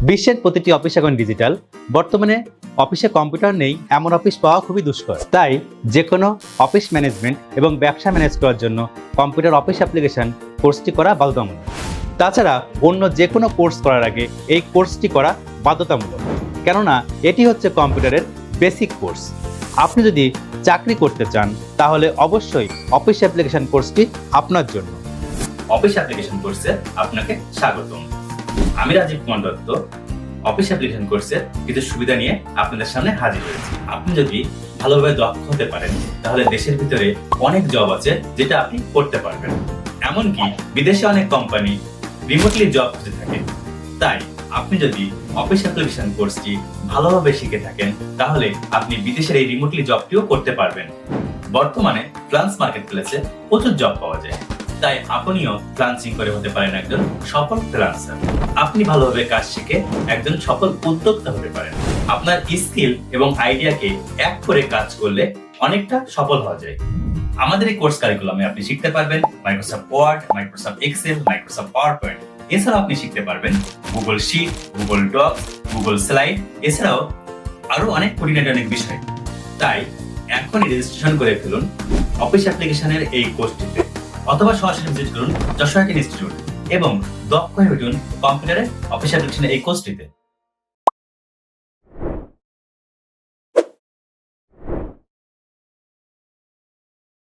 বিশ্বের প্রতিটি অফিস এখন ডিজিটাল বর্তমানে অফিসে কম্পিউটার নেই, এমন অফিস পাওয়া খুবই দুষ্কর। তাই যে কোনো অফিস ম্যানেজমেন্ট এবং ব্যবসা ম্যানেজ করার জন্য কম্পিউটার অফিস অ্যাপ্লিকেশন কোর্সটি করা বাধ্যতামূলক। তাছাড়া অন্য যে কোনো কোর্স করার আগে এই কোর্সটি করা বাধ্যতামূলক। কেননা এটি হচ্ছে কম্পিউটারের বেসিক কোর্স আপনি যদি চাকরি করতে চান, তাহলে অবশ্যই অফিস অ্যাপ্লিকেশন কোর্সটি আপনার জন্য। অফিস অ্যাপ্লিকেশন কোর্সে আপনাকে স্বাগতম। আমি রাজীব কুমার দত্ত অফিস অ্যাপ্লিকেশন কোর্সের কিছু সুবিধা নিয়ে আপনাদের সামনে হাজির হয়েছি। আপনি যদি ভালোভাবে দক্ষ হতে পারেন, তাহলে দেশের ভিতরে অনেক জব আছে যেটা আপনি করতে পারবেন। এমনকি বিদেশে অনেক কোম্পানি রিমোটলি জব খুঁজে থাকে। তাই আপনি যদি অফিস অ্যাপ্লিকেশন কোর্সটি ভালোভাবে শিখে থাকেন, তাহলে আপনি বিদেশের এই রিমোটলি জবটিও করতে পারবেন। বর্তমানে ফ্রান্স মার্কেট প্লেসে প্রচুর জব পাওয়া যায়। তাই আপনিও ফ্রান্সিং করে হতে পারেন একজন সফল ফ্রিল্যান্সার আপনি ভালোভাবে কাজ শিখে একজন সফল উদ্যোক্তা হতে পারেন। আপনার স্কিল এবং আইডিয়াকে এক করে কাজ করলে অনেকটা সফল হওয়া যায়। আমাদের এই কোর্স কারিকুলামে আপনি শিখতে পারবেন Microsoft Word Microsoft Excel Microsoft PowerPoint এছাড়াও আপনি শিখতে পারবেন Google sheet Google Docs Google slide এছাড়াও আরও অনেক কোর্ডিনেট অনেক বিষয়। তাই এখনই রেজিস্ট্রেশন করে ফেলুন। অফিস অ্যাপ্লিকেশনের এই কোর্সটিতে অথবা সরাসরি ভিজিট করুন যশোর ইনস্টিটিউট এবং দক্ষ হয়ে উঠুন কম্পিউটারে অফিসার অ্যাপ্লিকেশনের এই কোর্সটিতে।